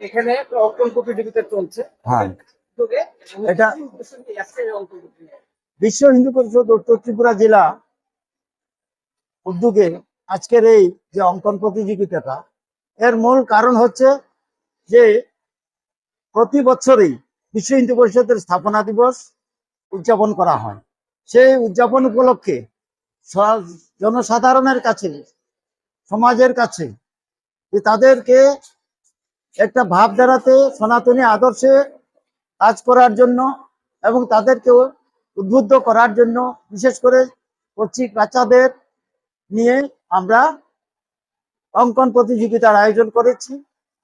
এখানে অঙ্কন প্রতিযোগিতা চলছে। হ্যাঁ। এটা- বিশ্ব হিন্দু পরিষদ উত্তর ত্রিপুরা জেলা উদ্যোগে আজকের এই যে অঙ্কন প্রতিযোগিতাটা এর মূল কারণ হচ্ছে যে প্রতি বছরই বিশ্ব হিন্দু পরিষদের স্থাপনা দিবস উদযাপন করা হয়। সেই উদযাপন উপলক্ষে জনসাধারণের কাছে সমাজের কাছে তাদেরকে একটা ভাবধারাতে সনাতনী আদর্শে কাজ করার জন্য এবং তাদেরকেও উদ্বুদ্ধ করার জন্য বিশেষ করে কচি বাচ্চাদের নিয়ে আমরা অঙ্কন প্রতিযোগিতার আয়োজন করেছি।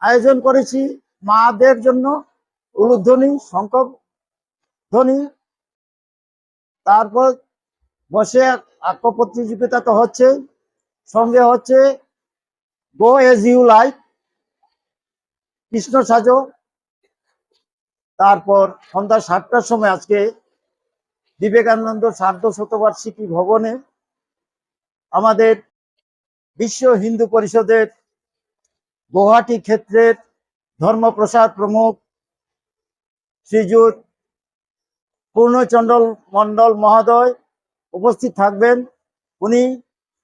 আয়োজন করেছি মাদের জন্য উলুধ্বনি শঙ্খ ধ্বনি তারপর বসে আঁক প্রতিযোগিতা তো হচ্ছে সঙ্গে হচ্ছে go as you like Krishna সাজো। তারপর সন্ধ্যা সাতটার সময় আজকে বিবেকানন্দ সার্ধ শতবার্ষিকী ভবনে আমাদের বিশ্ব হিন্দু পরিষদের গুয়াহাটি ক্ষেত্রের ধর্মপ্রসাদ প্রমুখ শ্রীযুত পূর্ণচন্ডল মণ্ডল মহোদয় উপস্থিত থাকবেন। উনি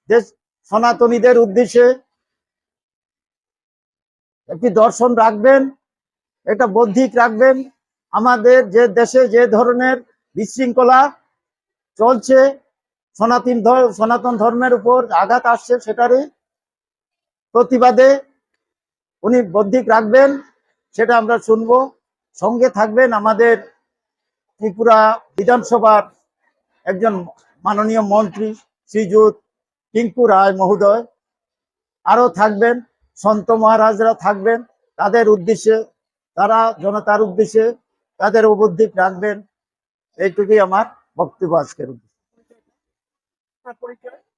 দেশ সনাতনীদের উদ্দেশ্যে একটি দর্শন রাখবেন, এটা বৌদ্ধিক রাখবেন। আমাদের যে দেশে যে ধরনের বিশৃঙ্খলা চলছে, সনাতন সনাতন ধর্মের উপর আঘাত আসছে সেটারই প্রতিবাদে উনি বৌদ্ধিক রাখবেন, সেটা আমরা শুনব। সঙ্গে থাকবেন আমাদের ত্রিপুরা বিধানসভার একজন মাননীয় মন্ত্রী শ্রীযুত টিঙ্কু রায় মহোদয়। আরও থাকবেন। সন্ত মহারাজরা থাকবেন তাদের উদ্দেশ্যে তারা জনতার উদ্দেশ্যে তাদের উপদ্ধিক রাখবেন। এইটুকুই আমার বক্তব্য আজকের উদ্দেশ্য।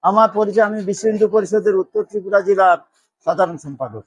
আমার পরিচয় আমি বিশ্ব হিন্দু পরিষদের উত্তর ত্রিপুরা জেলার সাধারণ সম্পাদক।